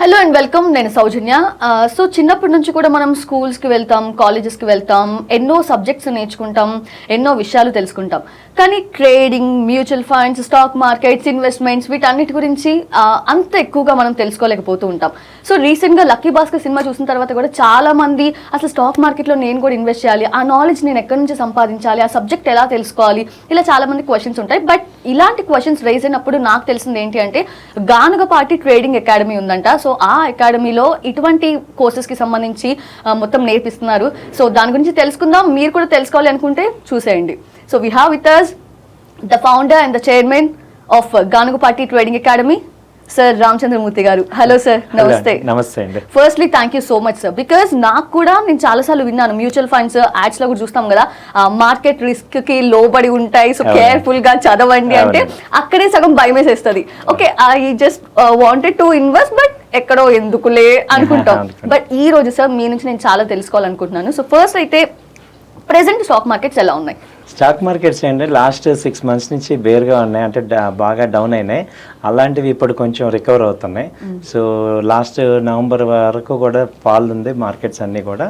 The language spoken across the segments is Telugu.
హలో అండ్ వెల్కమ్ నేను సౌజన్య. సో చిన్నప్పటి నుంచి కూడా మనం స్కూల్స్కి వెళ్తాం కాలేజెస్కి వెళ్తాం ఎన్నో సబ్జెక్ట్స్ నేర్చుకుంటాం ఎన్నో విషయాలు తెలుసుకుంటాం. కానీ trading mutual funds stock markets investments వీటన్నిటి గురించి అంత ఎక్కువగా మనం తెలుసుకోలేకపోతూ ఉంటాం. సో రీసెంట్గా లక్కీ భాస్కర్ సినిమా చూసిన తర్వాత కూడా చాలా మంది అసలు స్టాక్ మార్కెట్లో నేను కూడా ఇన్వెస్ట్ చేయాలి ఆ నాలెడ్జ్ నేను ఎక్కడి నుంచి సంపాదించాలి ఆ సబ్జెక్ట్ ఎలా తెలుసుకోవాలి ఇలా చాలామంది క్వశ్చన్స్ ఉంటాయి. బట్ ఇలాంటి క్వశ్చన్స్ రైజ్ అయినప్పుడు నాకు తెలిసింది ఏంటి అంటే గానుగపాటి ట్రేడింగ్ అకాడమీ ఉందంట. సో ఆ అకాడమీలో ఇటువంటి కోర్సెస్కి సంబంధించి మొత్తం నేర్పిస్తున్నారు. సో దాని గురించి తెలుసుకుందాం. మీరు కూడా తెలుసుకోవాలి అనుకుంటే చూసేయండి. So we have with us the founder and the chairman of Ganugapati trading academy sir Ramachandramurthy garu. Hello sir నమస్తే నమస్తే అండి. Firstly thank you so much sir because నాకు కూడా నేను చాలాసార్లు విన్నాను. మ్యూచువల్ ఫండ్స్ యాడ్స్లో కూడా చూస్తాం కదా. మార్కెట్ రిస్క్కి లోబడి ఉంటాయి. సో. కేర్ఫుల్గా చదవండి అంటే. అక్కడే సగం భయం వేసేస్తుంది okay I just wanted to invest but ఎక్కడో ఎందుకులే అనుకుంటాం. బట్ ఈ రోజు సార్ మీ నుంచి నేను చాలా తెలుసుకోవాలనుకుంటున్నాను. సో ఫస్ట్ అయితే ప్రెసెంట్ స్టాక్ మార్కెట్స్ ఎలా ఉన్నాయి? స్టాక్ మార్కెట్స్ ఏంటంటే లాస్ట్ సిక్స్ మంత్స్ నుంచి బేర్గా ఉన్నాయి. అంటే బాగా డౌన్ అయినాయి. అలాంటివి ఇప్పుడు కొంచెం రికవర్ అవుతున్నాయి. సో లాస్ట్ నవంబర్ వరకు కూడా ఫాల్ ఉంది మార్కెట్స్ అన్నీ కూడా.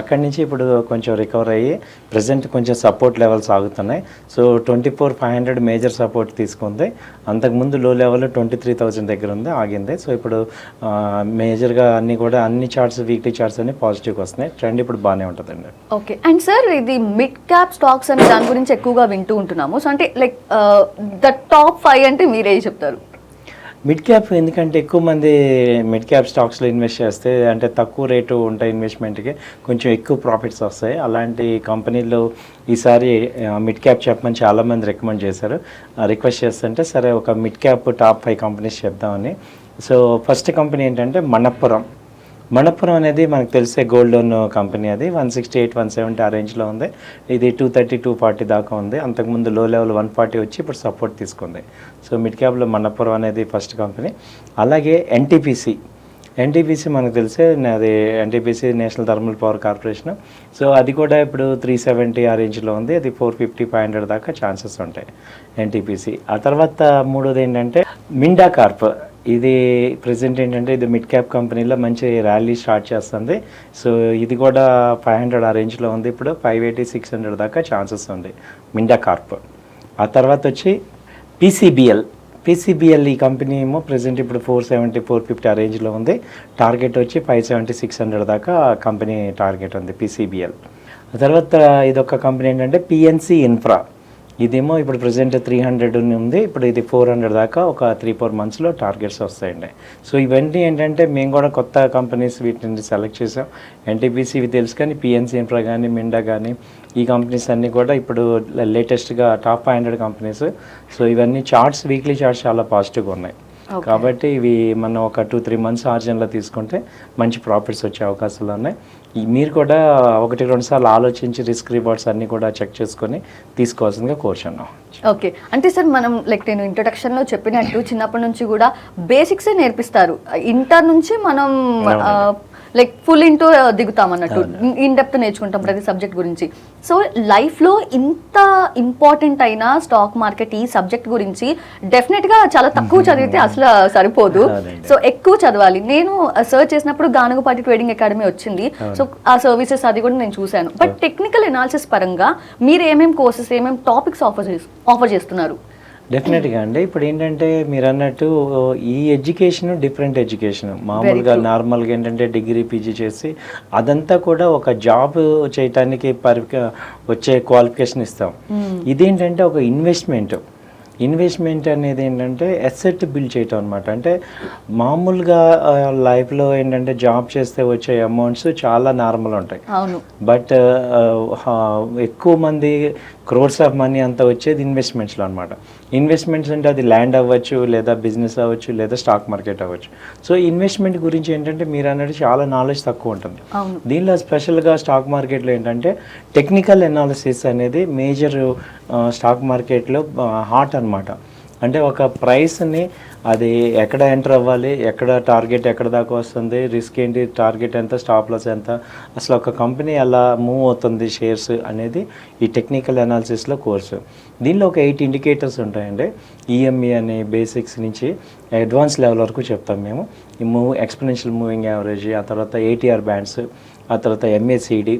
అక్కడి నుంచి ఇప్పుడు కొంచెం రికవర్ అయ్యి ప్రజెంట్ కొంచెం support levels ఆగుతున్నాయి. So twenty four five hundred major support తీసుకుంది. అంతకుముందు లో లెవెల్ ట్వంటీ త్రీ థౌజండ్ దగ్గర ఉంది ఆగింది. సో ఇప్పుడు మేజర్గా అన్నీ కూడా అన్ని చార్ట్స్ వీక్లీ చార్ట్స్ అన్ని పాజిటివ్గా వస్తున్నాయి. ట్రెండ్ ఇప్పుడు బాగానే ఉంటుందండి. ఓకే అండ్ సార్ ఇది మిడ్ క్యాప్ స్టాక్స్ అనే దాని గురించి ఎక్కువగా వింటూ ఉంటున్నాము. సో అంటే లైక్ ద టాప్ ఫైవ్ అంటే మీరే చెప్తారు? మిడ్ క్యాప్ ఎందుకంటే ఎక్కువ మంది మిడ్ క్యాప్ స్టాక్స్లో ఇన్వెస్ట్ చేస్తే అంటే తక్కువ రేటు ఉంటాయి ఇన్వెస్ట్మెంట్కి కొంచెం ఎక్కువ ప్రాఫిట్స్ వస్తాయి. అలాంటి కంపెనీలో ఈసారి uh, మిడ్ క్యాప్ చెప్పమని చాలామంది రికమెండ్ చేశారు. Uh, రిక్వెస్ట్ చేస్తుంటే సరే ఒక mid cap top five companies చెప్దామని. సో ఫస్ట్ కంపెనీ ఏంటంటే మణప్పురం మణపురం అనేది మనకు తెలిసే గోల్డ్ లోన్ కంపెనీ అది. One sixty eight one seventy ఆ రేంజ్లో ఉంది. ఇది టూ థర్టీ టూ ఫార్టీ దాకా ఉంది. అంతకుముందు లో లెవెల్ వన్ ఫార్టీ వచ్చి ఇప్పుడు సపోర్ట్ తీసుకుంది. సో మిడ్ క్యాప్లో మణపురం అనేది ఫస్ట్ కంపెనీ అలాగే ఎన్టీపీసీ ఎన్టీపీసీ మనకు తెలిసే అది NTPC national thermal power corporation so అది కూడా ఇప్పుడు త్రీ సెవెంటీ ఆ రేంజ్లో ఉంది. అది ఫోర్ ఫిఫ్టీ ఫైవ్ హండ్రెడ్ దాకా ఛాన్సెస్ ఉంటాయి ఎన్టీపీసీ ఆ తర్వాత మూడోది ఏంటంటే మిండా కార్ప్ ఇది ప్రజెంట్ ఏంటంటే ఇది మిడ్ క్యాప్ కంపెనీలో మంచి ర్యాలీ స్టార్ట్ చేస్తుంది. సో ఇది కూడా ఫైవ్ హండ్రెడ్ ఆ రేంజ్లో ఉంది. ఇప్పుడు ఫైవ్ ఎయిటీ సిక్స్ హండ్రెడ్ దాకా ఛాన్సెస్ ఉంది. మిండా కార్ప్ ఆ తర్వాత వచ్చి పీసీబీఎల్ పీసీబీఎల్ ఈ కంపెనీ ఏమో ప్రజెంట్ ఇప్పుడు ఫోర్ సెవెంటీ ఫోర్ ఫిఫ్టీ ఆ రేంజ్లో ఉంది. టార్గెట్ వచ్చి ఫైవ్ సెవెంటీ సిక్స్ హండ్రెడ్ దాకా కంపెనీ టార్గెట్ ఉంది పీసీబీఎల్ తర్వాత ఇదొక కంపెనీ ఏంటంటే పిఎన్సి ఇన్ఫ్రా ఇదేమో ఇప్పుడు ప్రజెంట్ త్రీ హండ్రెడ్ ఉంది ఇప్పుడు ఇది ఫోర్ హండ్రెడ్ దాకా ఒక త్రీ ఫోర్ మంత్స్లో టార్గెట్స్ వస్తాయండి. సో ఇవన్నీ ఏంటంటే మేము కూడా కొత్త కంపెనీస్ వీటిని సెలెక్ట్ చేసాం ఎన్టీపీసీ ఇవి తెలుసు కానీ పిఎన్సీ ఇన్ఫ్రా కానీ మిండా కానీ ఈ కంపెనీస్ అన్నీ కూడా ఇప్పుడు లేటెస్ట్గా top five hundred companies so ఇవన్నీ చార్ట్స్ వీక్లీ చార్ట్స్ చాలా పాజిటివ్గా ఉన్నాయి. కాబట్టి ఇవి మనం ఒక టూ త్రీ మంత్స్ ఆర్జన్లో తీసుకుంటే మంచి ప్రాఫిట్స్ వచ్చే అవకాశాలు ఉన్నాయి. మీరు కూడా ఒకటి రెండు సార్లు ఆలోచించి రిస్క్ రివార్డ్స్ అన్నీ కూడా చెక్ చేసుకొని తీసుకోవాల్సిందిగా కోరుచున్నాం. ఓకే అంటే సార్ మనం లైక్ నేను ఇంట్రొడక్షన్లో చెప్పినట్టు చిన్నప్పటి నుంచి కూడా బేసిక్స్ నేర్పిస్తారు. ఇంటర్ నుంచి మనం లైక్ ఫుల్ ఇంటూ దిగుతాం అన్నట్టు. ఇన్ డెప్త్ నేర్చుకుంటాం ప్రతి సబ్జెక్ట్ గురించి. సో లైఫ్లో ఇంత ఇంపార్టెంట్ అయిన స్టాక్ మార్కెట్ ఈ సబ్జెక్ట్ గురించి డెఫినెట్గా చాలా తక్కువ చదివితే అసలు సరిపోదు. సో ఎక్కువ చదవాలి. నేను సర్చ్ చేసినప్పుడు గానుగపాటి ట్రేడింగ్ అకాడమీ వచ్చింది. సో ఆ సర్వీసెస్ అది కూడా నేను చూశాను. బట్ టెక్నికల్ ఎనాలిసిస్ పరంగా మీరు ఏమేం కోర్సెస్ ఏమేం టాపిక్స్ ఆఫర్ ఆఫర్ చేస్తున్నారు? డెఫినెట్గా అండి. ఇప్పుడు ఏంటంటే మీరు అన్నట్టు ఈ ఎడ్యుకేషన్ డిఫరెంట్ ఎడ్యుకేషన్. మామూలుగా నార్మల్గా ఏంటంటే డిగ్రీ పీజీ చేసి అదంతా కూడా ఒక జాబ్ చేయటానికి పరి వచ్చే క్వాలిఫికేషన్ ఇస్తాం. ఇదేంటంటే ఒక ఇన్వెస్ట్మెంట్. ఇన్వెస్ట్మెంట్ అనేది ఏంటంటే ఎసెట్ బిల్డ్ చేయటం అనమాట అంటే మామూలుగా లైఫ్లో ఏంటంటే జాబ్ చేస్తే వచ్చే అమౌంట్స్ చాలా నార్మల్ ఉంటాయి. బట్ ఎక్కువ మంది క్రోర్స్ ఆఫ్ మనీ అంతా వచ్చేది ఇన్వెస్ట్మెంట్స్లో అనమాట ఇన్వెస్ట్మెంట్స్ అంటే అది ల్యాండ్ అవ్వచ్చు లేదా బిజినెస్ అవ్వచ్చు లేదా స్టాక్ మార్కెట్ అవ్వచ్చు. సో ఇన్వెస్ట్మెంట్ గురించి ఏంటంటే మీరు అన్నట్టు చాలా నాలెడ్జ్ తక్కువ ఉంటుంది. దీనిలో స్పెషల్గా స్టాక్ మార్కెట్లో ఏంటంటే టెక్నికల్ ఎనాలిసిస్ అనేది మేజర్ స్టాక్ మార్కెట్లో హాట్ అన్నమాట. అంటే ఒక ప్రైస్ని అది ఎక్కడ ఎంటర్ అవ్వాలి ఎక్కడ టార్గెట్ ఎక్కడ దాకా వస్తుంది రిస్క్ ఏంటి టార్గెట్ ఎంత స్టాప్ లాస్ ఎంత అసలు ఒక కంపెనీ ఎలా మూవ్ అవుతుంది షేర్స్ అనేది ఈ టెక్నికల్ అనాలిసిస్లో కోర్సు. దీనిలో ఒక ఎయిట్ ఇండికేటర్స్ ఉంటాయండి. ఈఎంఈ అనే బేసిక్స్ నుంచి అడ్వాన్స్ లెవెల్ వరకు చెప్తాం మేము. ఈ మూవ్ ఎక్స్పెనెన్షియల్ మూవింగ్ యావరేజ్ ఆ తర్వాత ఏటీఆర్ బ్యాండ్స్ ఆ తర్వాత ఎంఏసిడి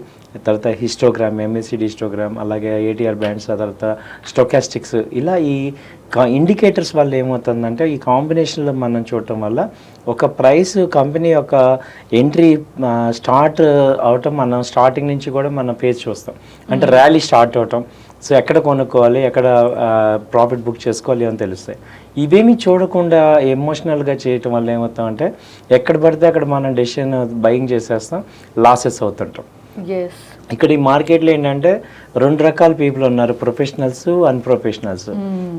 తర్వాత హిస్టోగ్రామ్ ఎంఏసిడి హిస్టోగ్రామ్ అలాగే ఏటీఆర్ బ్యాండ్స్ ఆ తర్వాత స్టొకాస్టిక్స్ ఇలా ఈ ఇండికేటర్స్ వల్ల ఏమవుతుందంటే ఈ కాంబినేషన్లో మనం చూడటం వల్ల ఒక ప్రైస్ కంపెనీ యొక్క ఎంట్రీ స్టార్ట్ అవటం మనం స్టార్టింగ్ నుంచి కూడా మనం పేజ్ చూస్తాం. అంటే ర్యాలీ స్టార్ట్ అవటం. సో ఎక్కడ కొనుక్కోవాలి ఎక్కడ ప్రాఫిట్ బుక్ చేసుకోవాలి అని తెలుస్తాయి. ఇవేమి చూడకుండా ఎమోషనల్గా చేయటం వల్ల ఏమవుతామంటే ఎక్కడ పడితే అక్కడ మనం డెసిషన్ బయింగ్ చేసేస్తాం లాసెస్ అవుతుంటాం. ఇక్కడ ఈ మార్కెట్లో ఏంటంటే రెండు రకాల పీపుల్ ఉన్నారు ప్రొఫెషనల్స్ అన్ప్రొఫెషనల్స్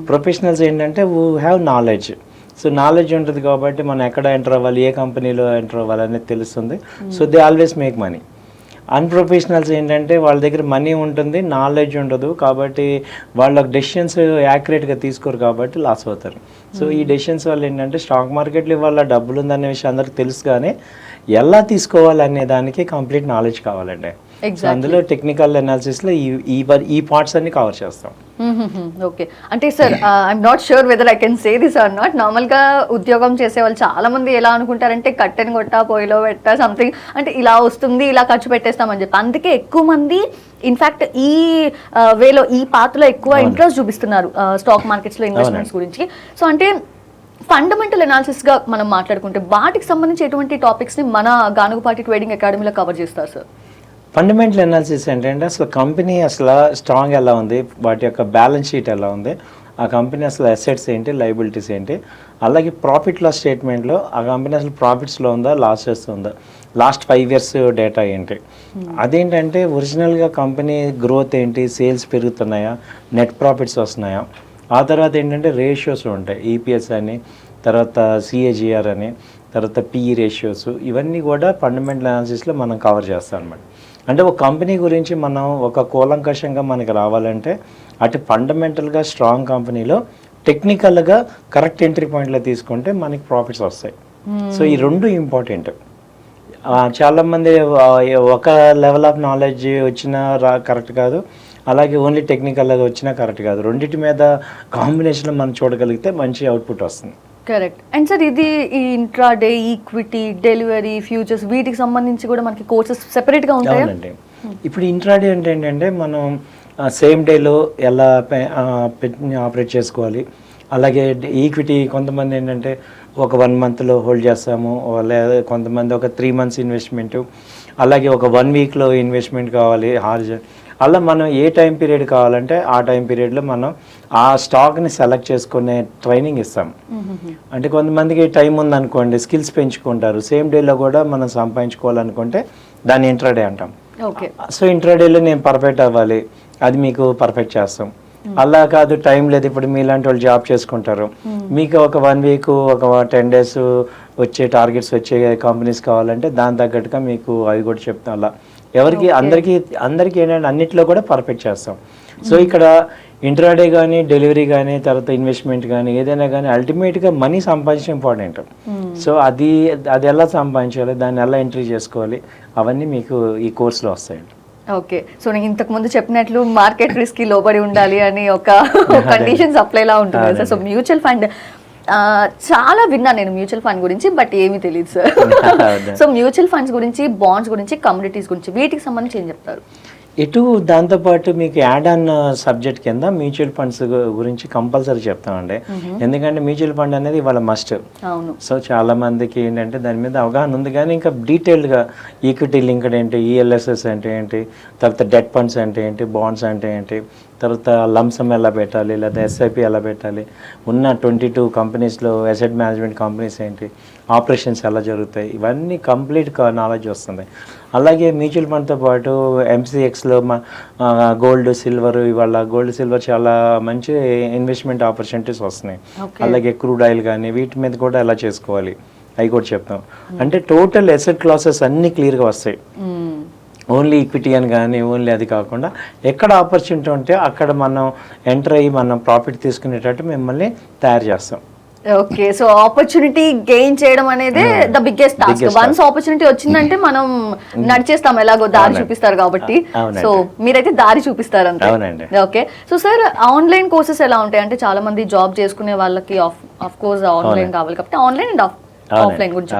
ప్రొఫెషనల్స్ ఏంటంటే who have knowledge so knowledge ఉంటుంది కాబట్టి మనం ఎక్కడ ఎంటర్ అవ్వాలి ఏ కంపెనీలో ఎంటర్ అవ్వాలి అనేది తెలుస్తుంది. So they always make money unprofessionals ఏంటంటే వాళ్ళ దగ్గర మనీ ఉంటుంది నాలెడ్జ్ ఉండదు. కాబట్టి వాళ్ళ డెసిషన్స్ యాక్యురేట్గా తీసుకోరు కాబట్టి లాస్ అవుతారు. సో ఈ డెసిషన్స్ వల్ల ఏంటంటే స్టాక్ మార్కెట్లో ఇవాళ డబ్బులు ఉందనే విషయం అందరికి తెలుసు కానీ ఎలా తీసుకోవాలి అనే దానికి కంప్లీట్ నాలెడ్జ్ కావాలండి. అందులో టెక్నికల్ అనాలిసిస్లో ఈ ఈ పార్ట్స్ అన్ని కవర్ చేస్తాం. ఓకే అంటే sir I'm not sure whether I can say this or not నార్మల్గా ఉద్యోగం చేసే వాళ్ళు చాలా మంది ఎలా అనుకుంటారంటే కట్టెని కొట్టా పొయ్యిలో పెట్టా సంథింగ్ అంటే ఇలా వస్తుంది ఇలా ఖర్చు పెట్టేస్తామని చెప్పి. అందుకే ఎక్కువ మంది ఇన్ఫాక్ట్ ఈ వేలో ఈ పాత్రలో ఎక్కువ. ఇంట్రెస్ట్ చూపిస్తున్నారు స్టాక్ మార్కెట్స్లో ఇన్వెస్ట్మెంట్స్ గురించి. సో అంటే ఫండమెంటల్గా మనం మాట్లాడుకుంటే వాటికి సంబంధించి ఎటువంటి టాపిక్స్ని మన గానుగుపాటి ట్రేడింగ్ అకాడమీలో కవర్ చేస్తారు సార్ ఫండమెంటల్ అనాలిసిస్ ఏంటంటే అసలు కంపెనీ అసలు స్ట్రాంగ్ ఎలా ఉంది? వాటి యొక్క బ్యాలెన్స్ షీట్ ఎలా ఉంది? ఆ కంపెనీ అసలు అసెట్స్ ఏంటి? లైబిలిటీస్ ఏంటి? అలాగే ప్రాఫిట్ లాస్ స్టేట్మెంట్లో ఆ కంపెనీ అసలు ప్రాఫిట్స్లో ఉందా? లాసెస్ ఉందా? లాస్ట్ ఫైవ్ ఇయర్స్ డేటా ఏంటి? అదేంటంటే ఒరిజినల్గా కంపెనీ గ్రోత్ ఏంటి? సేల్స్ పెరుగుతున్నాయా? నెట్ ప్రాఫిట్స్ వస్తున్నాయా? ఆ తర్వాత ఏంటంటే రేషియోస్ ఉంటాయి. ఈపీఎస్ అని తర్వాత సిఏజిఆర్ అని తర్వాత పిఈ రేషియోస్ ఇవన్నీ కూడా ఫండమెంటల్ అనాలిసిస్లో మనం కవర్ చేస్తాం అనమాట అంటే ఒక కంపెనీ గురించి మనం ఒక కూలంకషంగా మనకి రావాలంటే అటు ఫండమెంటల్గా స్ట్రాంగ్ కంపెనీలో టెక్నికల్గా కరెక్ట్ ఎంట్రీ పాయింట్లో తీసుకుంటే మనకి ప్రాఫిట్స్ వస్తాయి. సో ఈ రెండు ఇంపార్టెంట్ చాలామంది ఒక లెవెల్ ఆఫ్ నాలెడ్జ్ వచ్చినా రా కరెక్ట్ కాదు. అలాగే ఓన్లీ టెక్నికల్గా వచ్చినా కరెక్ట్ కాదు. రెండింటి మీద కాంబినేషన్లో మనం చూడగలిగితే మంచి అవుట్పుట్ వస్తుంది. కరెక్ట్ అండ్ సార్ ఇది ఈ intraday equity delivery futures వీటికి సంబంధించి కూడా మనకి కోర్సెస్ సెపరేట్గా ఉంటాయా? అవునండి. ఇప్పుడు ఇంట్రాడే అంటే ఏంటంటే మనం సేమ్ డేలో ఎలా ఆపరేట్ చేసుకోవాలి. అలాగే ఈక్విటీ కొంతమంది ఏంటంటే ఒక వన్ మంత్లో హోల్డ్ చేస్తాము లేదా కొంతమంది ఒక త్రీ మంత్స్ ఇన్వెస్ట్మెంట్ అలాగే ఒక వన్ వీక్లో ఇన్వెస్ట్మెంట్ కావాలి హార్జ్ అలా మనం ఏ టైం పీరియడ్ కావాలంటే ఆ టైం పీరియడ్లో మనం ఆ స్టాక్ని సెలెక్ట్ చేసుకునే ట్రైనింగ్ ఇస్తాం. అంటే కొంతమందికి టైం ఉందనుకోండి స్కిల్స్ పెంచుకుంటారు. సేమ్ డేలో కూడా మనం సంపాదించుకోవాలనుకుంటే దాన్ని ఇంట్రాడే అంటాం. ఓకే. సో ఇంట్రాడేలో నేను పర్ఫెక్ట్ అవ్వాలి అది మీకు పర్ఫెక్ట్ చేస్తాం. అలా కాదు టైం లేదు ఇప్పుడు మీలాంటి వాళ్ళు జాబ్ చేసుకుంటారు. మీకు ఒక వన్ వీక్ ఒక టెన్ డేస్ వచ్చే టార్గెట్స్ వచ్చే కంపెనీస్ కావాలంటే దాని తగ్గట్టుగా మీకు అవి కూడా చెప్తాం అలా. ఎవరికి అందరికీ అందరికీ ఏంటంటే అన్నిట్లో కూడా పర్ఫెక్ట్ చేస్తాం. సో ఇక్కడ ఇంట్రాడే కానీ డెలివరీ కానీ తర్వాత ఇన్వెస్ట్మెంట్ కానీ ఏదైనా కానీ అల్టిమేట్గా మనీ సంపాదించడం ఇంపార్టెంట్ సో అది అది ఎలా సంపాదించాలి దాన్ని ఎలా ఎంట్రీ చేసుకోవాలి అవన్నీ మీకు ఈ కోర్సులో వస్తాయండి. ఓకే. సో నేను ఇంతకు ముందు చెప్పినట్లు మార్కెట్ రిస్క్కి లోబడి ఉండాలి అని ఒక కండిషన్స్ అప్లై లా ఉంటుంది సో మ్యూచువల్ ఫండ్ చాలా విన్నాను నేను మ్యూచువల్ ఫండ్ గురించి బట్ ఏమీ తెలియదు సార్. సో మ్యూచువల్ ఫండ్స్ గురించి బాండ్స్ గురించి కమ్యూనిటీస్ గురించి వీటికి సంబంధించి ఏం చెప్తారు ఇటు దాంతోపాటు మీకు యాడ్ ఆన్ సబ్జెక్ట్ కింద మ్యూచువల్ ఫండ్స్ గురించి కంపల్సరీ చెప్తామండి. ఎందుకంటే మ్యూచువల్ ఫండ్ అనేది వాళ్ళ మస్ట్ అవును. సో చాలా మందికి ఏంటంటే దాని మీద అవగాహన ఉంది కానీ ఇంకా డీటెయిల్డ్గా ఈక్విటీ లింక్డ్ ఏంటి ఈఎల్ఎస్ఎస్ అంటే ఏంటి తర్వాత డెట్ ఫండ్స్ అంటే ఏంటి బాండ్స్ అంటే ఏంటి తర్వాత లంసమ్ ఎలా పెట్టాలి లేదా ఎస్ఐపి ఎలా పెట్టాలి ఉన్న ట్వంటీ టూ కంపెనీస్లో అసెట్ మేనేజ్మెంట్ కంపెనీస్ ఏంటి ఆపరేషన్స్ ఎలా జరుగుతాయి ఇవన్నీ కంప్లీట్ నాలెడ్జ్ వస్తుంది. అలాగే మ్యూచువల్ ఫండ్తో పాటు ఎంసీఎక్స్లో మా గోల్డ్ సిల్వర్ ఇవాళ గోల్డ్ సిల్వర్ చాలా మంచి ఇన్వెస్ట్మెంట్ ఆపర్చునిటీస్ వస్తున్నాయి. అలాగే క్రూడ్ ఆయిల్ కానీ వీటి మీద కూడా ఎలా చేసుకోవాలి? అవి కూడా చెప్తాం. అంటే టోటల్ ఎసెట్ క్లాసెస్ అన్నీ క్లియర్గా వస్తాయి. ఓన్లీ ఈక్విటీ అని కానీ ఓన్లీ అది కాకుండా ఎక్కడ ఆపర్చునిటీ ఉంటే అక్కడ మనం ఎంటర్ అయ్యి మనం ప్రాఫిట్ తీసుకునేటట్టు మిమ్మల్ని తయారు చేస్తాం. ఓకే సో ఆపర్చునిటీ గెయిన్ చేయడం అనేది the biggest task once opportunity వచ్చిందంటే మనం నడిచేస్తాం ఎలాగో దారి. చూపిస్తారు కాబట్టి. సో మీరైతే దారి చూపిస్తారు అంతే. Okay so sir online courses ఎలా ఉంటాయి? అంటే చాలా మంది జాబ్ చేసుకునే వాళ్ళకి ఆఫ్ ఆఫ్ కోర్స్ ఆన్లైన్ కావాలి కాబట్టి ఆన్లైన్ అండ్ ఆఫ్లైన్ గురించి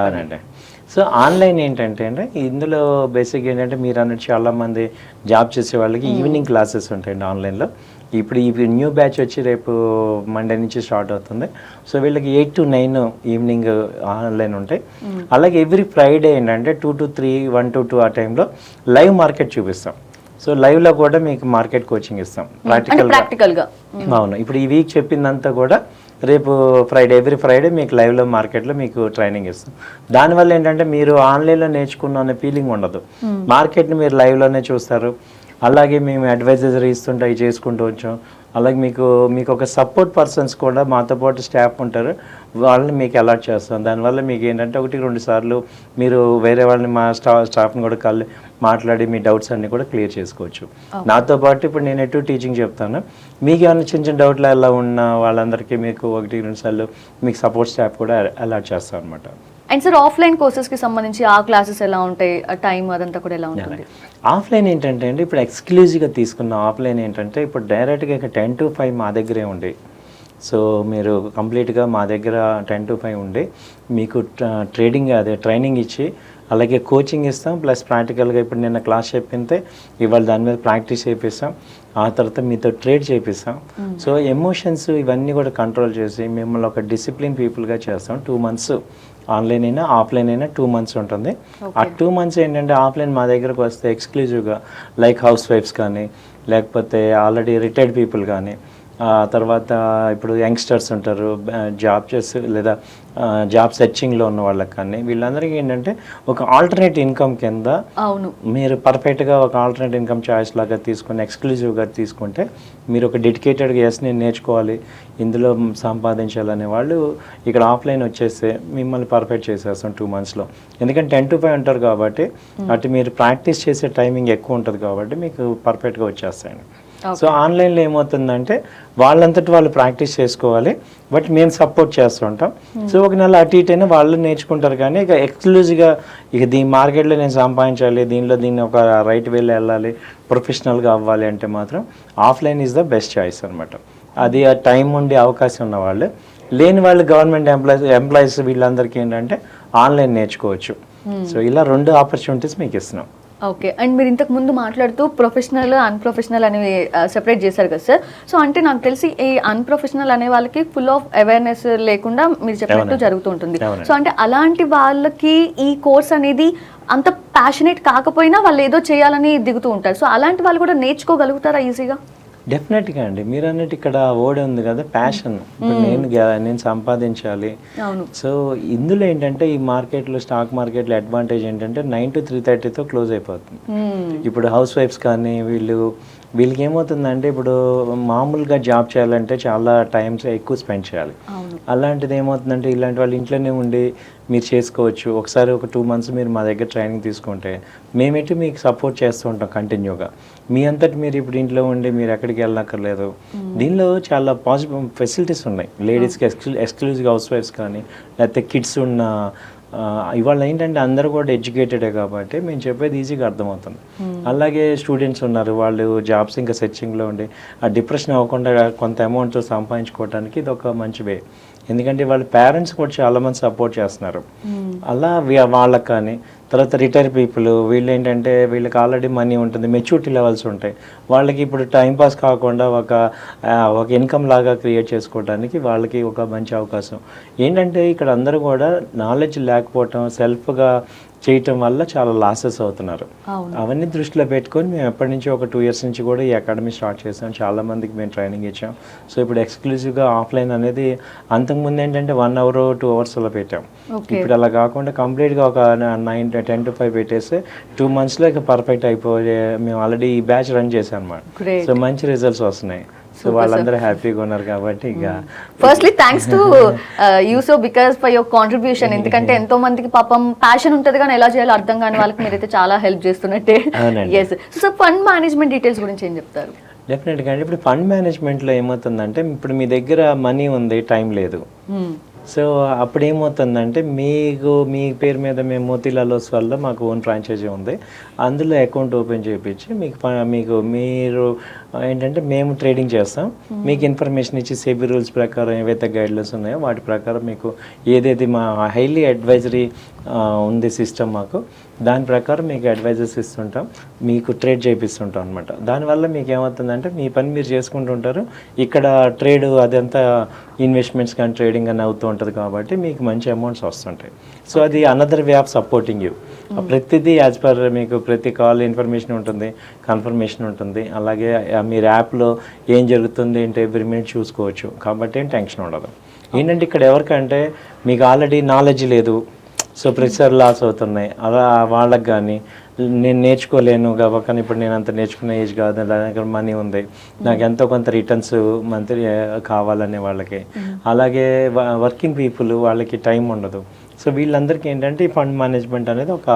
సో ఆన్లైన్ ఏంటంటే అండి ఇందులో బేసిక్ ఏంటంటే మీరు అన్నట్టు చాలా మంది జాబ్ చేసే వాళ్ళకి ఈవినింగ్ క్లాసెస్ ఉంటాయండి ఆన్లైన్లో. ఇప్పుడు ఈ న్యూ బ్యాచ్ వచ్చి రేపు మండే నుంచి స్టార్ట్ అవుతుంది. సో వీళ్ళకి eight to nine evening online ఉంటాయి. అలాగే ఎవ్రీ ఫ్రైడే ఏంటంటే two to three one to two ఆ టైంలో లైవ్ మార్కెట్ చూపిస్తాం. సో లైవ్లో కూడా మీకు మార్కెట్ కోచింగ్ ఇస్తాం. ప్రాక్టికల్గా. అవును. ఇప్పుడు ఈ వీక్ చెప్పిందంతా కూడా రేపు ఫ్రైడే ఎవ్రీ ఫ్రైడే మీకు లైవ్లో మార్కెట్లో మీకు ట్రైనింగ్ ఇస్తాం. దానివల్ల ఏంటంటే మీరు ఆన్లైన్లో నేర్చుకున్న అనే ఫీలింగ్ ఉండదు. మార్కెట్ని మీరు లైవ్లోనే చూస్తారు. అలాగే మేము అడ్వైజరీ ఇస్తుంటే అవి చేసుకుంటూ వచ్చాం. అలాగే మీకు మీకు ఒక సపోర్ట్ పర్సన్స్ కూడా మాతో పాటు స్టాఫ్ ఉంటారు. వాళ్ళని మీకు అలాట్ చేస్తాం. దానివల్ల మీకు ఏంటంటే ఒకటి రెండు సార్లు మీరు వేరే వాళ్ళని మా స్టా స్టాఫ్ని కూడా కలిసి మాట్లాడి మీ డౌట్స్ అన్ని కూడా క్లియర్ చేసుకోవచ్చు. నాతో పాటు ఇప్పుడు నేను ఎటు టీచింగ్ చెప్తాను. మీకు ఏమైనా చిన్న చిన్న డౌట్లు ఎలా ఉన్న వాళ్ళందరికీ మీకు ఒకటి రెండు సార్లు మీకు సపోర్ట్ స్టాఫ్ కూడా అలాట్ చేస్తాం అనమాట అండ్ సార్ ఆఫ్లైన్ కోర్సెస్కి సంబంధించి ఆ క్లాసెస్ ఎలా ఉంటాయి? ఆ టైం అదంతా కూడా ఎలా ఉంటుంది? ఆఫ్లైన్ ఏంటంటే అండి ఇప్పుడు ఎక్స్క్లూజివ్గా తీసుకున్న ఆఫ్లైన్ ఏంటంటే ఇప్పుడు డైరెక్ట్గా ఇక టెన్ టు ఫైవ్ మా దగ్గరే ఉండి. సో మీరు కంప్లీట్గా మా దగ్గర టెన్ టు ఫైవ్ ఉండి. మీకు ట్ర- ట్రేడింగ్ అదే ట్రైనింగ్ ఇచ్చి అలాగే కోచింగ్ ఇస్తాం. ప్లస్ ప్రాక్టికల్గా ఇప్పుడు నిన్న క్లాస్ చెప్పింతే ఇవాళ దాని మీద ప్రాక్టీస్ చేపిస్తాం. ఆ తర్వాత మీతో ట్రేడ్ చేపిస్తాం. సో ఎమోషన్స్ ఇవన్నీ కూడా కంట్రోల్ చేసి మిమ్మల్ని ఒక డిసిప్లిన్ పీపుల్గా చేస్తాం. టూ మంత్స్ ఆన్లైన్ అయినా ఆఫ్లైన్ అయినా టూ మంత్స్ ఉంటుంది. ఆ టూ మంత్స్ ఏంటంటే ఆఫ్లైన్ మా దగ్గరకు వస్తే ఎక్స్క్లూజివ్గా లైక్ హౌస్ వైఫ్స్ కానీ లేకపోతే ఆల్రెడీ రిటైర్డ్ పీపుల్ కానీ తర్వాత ఇప్పుడు యంగ్స్టర్స్ ఉంటారు జాబ్ చేసి లేదా జాబ్ సెర్చింగ్లో ఉన్న వాళ్ళకి కానీ వీళ్ళందరికీ ఏంటంటే ఒక ఆల్టర్నేట్ ఇన్కమ్ కింద అవును. మీరు పర్ఫెక్ట్గా ఒక ఆల్టర్నేట్ ఇన్కమ్ చాయిస్ లాగా తీసుకొని ఎక్స్క్లూజివ్గా తీసుకుంటే మీరు ఒక డెడికేటెడ్గా ఎస్ నేను నేర్చుకోవాలి ఇందులో సంపాదించాలనే వాళ్ళు ఇక్కడ ఆఫ్లైన్ వచ్చేస్తే మిమ్మల్ని పర్ఫెక్ట్ చేసేస్తాం టూ మంత్స్లో. ఎందుకంటే టెన్ టు ఫైవ్ ఉంటారు కాబట్టి అటు మీరు ప్రాక్టీస్ చేసే టైమింగ్ ఎక్కువ ఉంటుంది కాబట్టి మీకు పర్ఫెక్ట్గా వచ్చేస్తాయండి. సో ఆన్లైన్లో ఏమవుతుందంటే వాళ్ళంతటి వాళ్ళు ప్రాక్టీస్ చేసుకోవాలి బట్ మేము సపోర్ట్ చేస్తుంటాం. సో ఒక నెల అటు ఇటు అయినా వాళ్ళు నేర్చుకుంటారు కానీ ఇక ఎక్స్క్లూజివ్గా ఇక దీని మార్కెట్లో నేను సంపాదించాలి దీనిలో దీన్ని ఒక రైట్ వేలో వెళ్ళాలి ప్రొఫెషనల్గా అవ్వాలి అంటే మాత్రం offline is the best choice అనమాట అది ఆ టైం ఉండే అవకాశం ఉన్న వాళ్ళు. లేని వాళ్ళు గవర్నమెంట్ ఎంప్లాయీస్ ఎంప్లాయీస్ వీళ్ళందరికీ ఏంటంటే ఆన్లైన్ నేర్చుకోవచ్చు. సో ఇలా రెండు ఆపర్చునిటీస్ మీకు ఇస్తున్నాం. ఓకే. అండ్ మీరు ఇంతకు ముందు మాట్లాడుతూ ప్రొఫెషనల్ అన్ప్రొఫెషనల్ అనేవి సెపరేట్ చేశారు కదా సార్. సో అంటే నాకు తెలిసి ఈ అన్ప్రొఫెషనల్ అనే వాళ్ళకి ఫుల్ ఆఫ్ అవేర్నెస్ లేకుండా మీరు చెప్పినట్టు. జరుగుతూ ఉంటుంది. సో అంటే అలాంటి వాళ్ళకి ఈ కోర్స్ అనేది అంత ప్యాషనేట్ కాకపోయినా వాళ్ళు ఏదో చేయాలని దిగుతూ ఉంటారు. సో అలాంటి వాళ్ళు కూడా నేర్చుకోగలుగుతారా ఈజీగా? డెఫినెట్గా అండి. మీరు అన్నట్టు ఇక్కడ ఓడి ఉంది కదా ప్యాషన్ ఇప్పుడు నేను నేను సంపాదించాలి. సో ఇందులో ఏంటంటే ఈ మార్కెట్లో స్టాక్ మార్కెట్లో అడ్వాంటేజ్ ఏంటంటే నైన్ టు త్రీ థర్టీతో క్లోజ్ అయిపోతుంది. Hmm. ఇప్పుడు హౌస్ వైఫ్స్ కానీ వీళ్ళు వీళ్ళకి ఏమవుతుందంటే ఇప్పుడు మామూలుగా జాబ్ చేయాలంటే చాలా టైమ్స్ ఎక్కువ స్పెండ్ చేయాలి. అలాంటిది ఏమవుతుందంటే ఇలాంటి వాళ్ళు ఇంట్లోనే ఉండి మీరు చేసుకోవచ్చు. ఒకసారి ఒక టూ మంత్స్ మీరు మా దగ్గర ట్రైనింగ్ తీసుకుంటే మేమైతే మీకు సపోర్ట్ చేస్తూ ఉంటాం కంటిన్యూగా మీ అంతటి మీరు ఇప్పుడు ఇంట్లో ఉండి మీరు ఎక్కడికి వెళ్ళనక్కర్లేదు. దీనిలో చాలా పాజిటివ్ ఫెసిలిటీస్ ఉన్నాయి. లేడీస్కి ఎక్స్క్లూ ఎక్స్క్లూజివ్ హౌస్ వైఫ్స్ కానీ లేకపోతే కిడ్స్ ఉన్న ఇవాళ ఏంటంటే అందరూ కూడా ఎడ్యుకేటెడే కాబట్టి మేము చెప్పేది ఈజీగా అర్థమవుతుంది. అలాగే స్టూడెంట్స్ ఉన్నారు. వాళ్ళు జాబ్స్ ఇంకా సెర్చింగ్లో ఉండి ఆ డిప్రెషన్ అవ్వకుండా కొంత అమౌంట్ సంపాదించుకోవడానికి ఇది ఒక మంచి వే ఎందుకంటే వాళ్ళ పేరెంట్స్ కూడా చాలామంది సపోర్ట్ చేస్తున్నారు. అలా వీ- వాళ్ళకి కానీ తర్వాత రిటైర్ పీపుల్ వీళ్ళు ఏంటంటే వీళ్ళకి ఆల్రెడీ మనీ ఉంటుంది మెచ్యూరిటీ లెవెల్స్ ఉంటాయి. వాళ్ళకి ఇప్పుడు టైం పాస్ కాకుండా ఒక ఒక ఇన్కమ్ లాగా క్రియేట్ చేసుకోవడానికి వాళ్ళకి ఒక మంచి అవకాశం. ఏంటంటే ఇక్కడ అందరూ కూడా నాలెడ్జ్ లేకపోవటం సెల్ఫ్గా చేయటం వల్ల చాలా లాసెస్ అవుతున్నారు. అవును. అవన్నీ దృష్టిలో పెట్టుకొని మేము ఎప్పటి నుంచి ఒక టూ ఇయర్స్ నుంచి కూడా ఈ అకాడమీ స్టార్ట్ చేసాం చాలా మందికి మేము ట్రైనింగ్ ఇచ్చాం. సో ఇప్పుడు ఎక్స్క్లూజివ్గా ఆఫ్లైన్ అనేది అంతకుముందు ఏంటంటే వన్ అవర్ టూ అవర్స్ అలా పెట్టాం. ఇప్పుడు అలా కాకుండా కంప్లీట్గా ఒక నైన్ టెన్ టు ఫైవ్ పెట్టేస్తే టూ మంత్స్లో ఇక పర్ఫెక్ట్ అయిపోయే మేము ఆల్రెడీ ఈ బ్యాచ్ రన్ చేసాం అనమాట సో మంచి రిజల్ట్స్ వస్తున్నాయి. సో వాళ్ళందరూ హ్యాపీగా ఉన్నారు కాబట్టి ఇక firstly thanks to you so because for your contribution ఎందుకంటే ఎంతో మందికి పాపం ప్యాషన్ ఉంటుంది కానీ ఎలా చేయాలో అర్థం కాని వాళ్ళకి మీరైతే చాలా help చేస్తున్నట్టే. Yes so fund management details గురించి ఏం చెప్తారు? డెఫినెట్గా అండి ఇప్పుడు ఫండ్ మేనేజ్మెంట్లో ఏమవుతుందంటే ఇప్పుడు మీ దగ్గర మనీ ఉంది టైం లేదు. Hmm. సో అప్పుడు ఏమవుతుందంటే మీకు మీ పేరు మీద మేము మోతీలాల్ వల్ల మాకు ఓన్ ఫ్రాంచైజీ ఉంది. అందులో అకౌంట్ ఓపెన్ చేయించి మీకు మీకు మీరు ఏంటంటే మేము ట్రేడింగ్ చేస్తాం. మీకు ఇన్ఫర్మేషన్ ఇచ్చి సేబీ రూల్స్ ప్రకారం ఏవైతే గైడ్లైన్స్ ఉన్నాయో వాటి ప్రకారం మీకు ఏదైతే మా హైలీ అడ్వైజరీ ఉంది సిస్టమ్ మాకు. దాని ప్రకారం మీకు అడ్వైజర్స్ ఇస్తుంటాం మీకు ట్రేడ్ చేపిస్తుంటాం అనమాట దానివల్ల మీకు ఏమవుతుందంటే మీ పని మీరు చేసుకుంటుంటారు. ఇక్కడ ట్రేడ్ అదంతా ఇన్వెస్ట్మెంట్స్ కానీ ట్రేడింగ్ అని అవుతూ ఉంటుంది కాబట్టి మీకు మంచి అమౌంట్స్ వస్తుంటాయి. సో అది another way of supporting you ప్రతిదీ యాజ్ పర్ మీకు ప్రతి కాల్ ఇన్ఫర్మేషన్ ఉంటుంది కన్ఫర్మేషన్ ఉంటుంది. అలాగే మీరు యాప్లో ఏం జరుగుతుంది ఏంటి ఎవ్రీ మినిట్ చూసుకోవచ్చు. కాబట్టి ఏం టెన్షన్ ఉండదు. ఏంటంటే ఇక్కడ ఎవరికంటే మీకు ఆల్రెడీ నాలెడ్జ్ లేదు. సో ప్రెషర్ లాస్ అవుతున్నాయి. అలా వాళ్ళకి కానీ నేను నేర్చుకోలేను కాబట్టి ఇప్పుడు నేను అంత నేర్చుకునే ఏజ్ కాదు నా దగ్గర మనీ ఉంది. నాకు ఎంతో కొంత రిటర్న్స్ మంత్లీ కావాలనే వాళ్ళకి. అలాగే వర్కింగ్ పీపుల్ వాళ్ళకి టైం ఉండదు. సో వీళ్ళందరికీ ఏంటంటే ఈ ఫండ్ మేనేజ్మెంట్ అనేది ఒక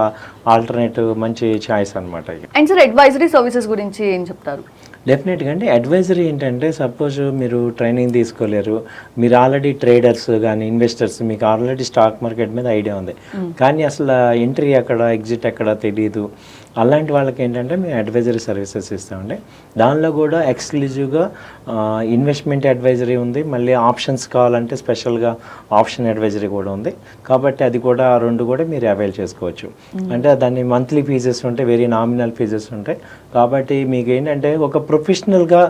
ఆల్టర్నేటివ్ మంచి ఛాయిస్ అనమాట అండ్ సార్ అడ్వైజరీ సర్వీసెస్ గురించి ఏం చెప్తారు? డెఫినెట్గా అంటే అడ్వైజరీ ఏంటంటే సపోజ్ మీరు ట్రైనింగ్ తీసుకోలేరు మీరు ఆల్రెడీ ట్రేడర్స్ కానీ ఇన్వెస్టర్స్ మీకు ఆల్రెడీ స్టాక్ మార్కెట్ మీద ఐడియా ఉంది. కానీ అసలు ఎంట్రీ ఎక్కడ ఎగ్జిట్ ఎక్కడ తెలియదు అలాంటి వాళ్ళకి ఏంటంటే మేము అడ్వైజరీ సర్వీసెస్ ఇస్తామండి. దానిలో కూడా ఎక్స్క్లూజివ్గా ఇన్వెస్ట్మెంట్ అడ్వైజరీ ఉంది. మళ్ళీ ఆప్షన్స్ కావాలంటే స్పెషల్గా ఆప్షన్ అడ్వైజరీ కూడా ఉంది. కాబట్టి అది కూడా ఆ రెండు కూడా మీరు అవైల్ చేసుకోవచ్చు. అంటే దాన్ని మంత్లీ ఫీజెస్ ఉంటాయి వెరీ నామినల్ ఫీజెస్ ఉంటాయి. కాబట్టి మీకు ఏంటంటే ఒక ప్రొఫెషనల్గా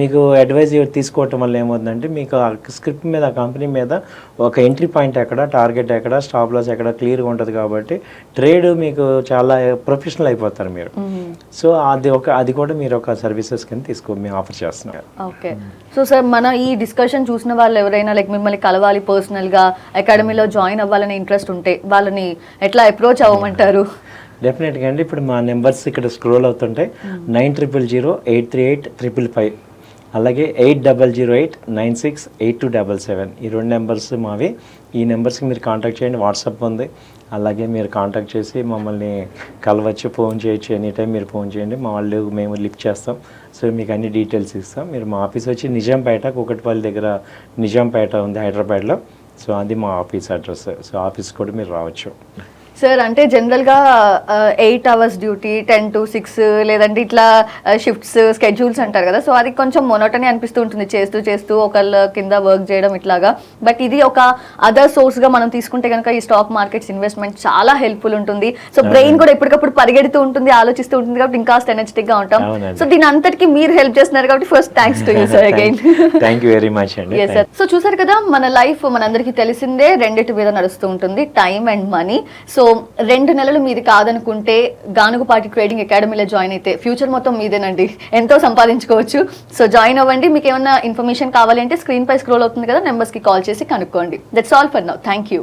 మీకు అడ్వైజ్ తీసుకోవటం వల్ల ఏమవుతుందంటే మీకు ఆ స్క్రిప్ట్ మీద ఆ కంపెనీ మీద ఒక ఎంట్రీ పాయింట్ ఎక్కడ టార్గెట్ ఎక్కడ స్టాప్ లాస్ ఎక్కడ క్లియర్గా ఉంటుంది కాబట్టి ట్రేడ్ మీకు చాలా ప్రొఫెషనల్ అయిపోతారు మీరు. సో అది ఒక అది కూడా మీరు ఒక సర్వీసెస్ కింద తీసుకో మేము ఆఫర్ చేస్తున్నాం ఓకే. సో సార్ మన ఈ డిస్కషన్ చూసిన వాళ్ళు ఎవరైనా లైక్ మిమ్మల్ని కలవాలి పర్సనల్గా అకాడమీలో జాయిన్ అవ్వాలనే ఇంట్రెస్ట్ ఉంటే వాళ్ళని ఎట్లా అప్రోచ్ అవ్వమంటారు? డెఫినెట్గా అండి. ఇప్పుడు మా నెంబర్స్ ఇక్కడ స్క్రోల్ అవుతుంటాయి nine triple zero eight three eight triple five అలాగే eight double zero eight nine six eight two double seven. ఈ రెండు నెంబర్స్ మావి. ఈ నెంబర్స్కి మీరు కాంటాక్ట్ చేయండి. వాట్సాప్ ఉంది. అలాగే మీరు కాంటాక్ట్ చేసి మమ్మల్ని కలవచ్చు ఫోన్ చేయొచ్చు ఎనీ టైం మీరు ఫోన్ చేయండి. మా వాళ్ళు మేము లిఫ్ట్ చేస్తాం. సో మీకు అన్ని డీటెయిల్స్ ఇస్తాం. మీరు మా ఆఫీస్ వచ్చి నిజాంపేట కుకట్పల్లి దగ్గర నిజాంపేట ఉంది హైదరాబాద్లో. సో అది మా ఆఫీస్ అడ్రస్. సో ఆఫీస్ కూడా మీరు రావచ్చు. సార్ అంటే జనరల్గా eight hours duty ten to six లేదంటే ఇట్లా షిఫ్ట్స్ స్కెడ్యూల్స్ అంటారు కదా. సో అది కొంచెం మొనోటని అనిపిస్తూ ఉంటుంది. చేస్తూ చేస్తూ ఒకళ్ళ కింద వర్క్ చేయడం ఇట్లాగా. బట్ ఇది ఒక అదర్ సోర్స్గా మనం తీసుకుంటే కనుక ఈ స్టాక్ మార్కెట్స్ ఇన్వెస్ట్మెంట్ చాలా హెల్ప్ఫుల్ ఉంటుంది. సో బ్రెయిన్ కూడా ఎప్పటికప్పుడు పరిగెడుతూ ఉంటుంది ఆలోచిస్తూ ఉంటుంది కాబట్టి ఇంకా ఎనర్జెటిక్గా ఉంటాం. సో దీని అంతటికి మీరు హెల్ప్ చేస్తున్నారు కాబట్టి first thanks to you sir again thank you very much అండి. ఎస్ సార్ సో చూసారు కదా మన లైఫ్ మనందరికీ తెలిసిందే రెండిటి మీద నడుస్తూ ఉంటుంది టైం అండ్ మనీ సో రెండు నెలలు మీది కాదనుకుంటే గానుగుపాటి ట్రేడింగ్ అకాడమీలో జాయిన్ అయితే ఫ్యూచర్ మొత్తం మీదేనండి. ఎంతో సంపాదించుకోవచ్చు. సో జాయిన్ అవ్వండి. మీకు ఏమైనా ఇన్ఫర్మేషన్ కావాలంటే స్క్రీన్ పై స్క్రోల్ అవుతుంది కదా నెంబర్స్కి కాల్ చేసి కనుక్కోండి. That's all for now thank you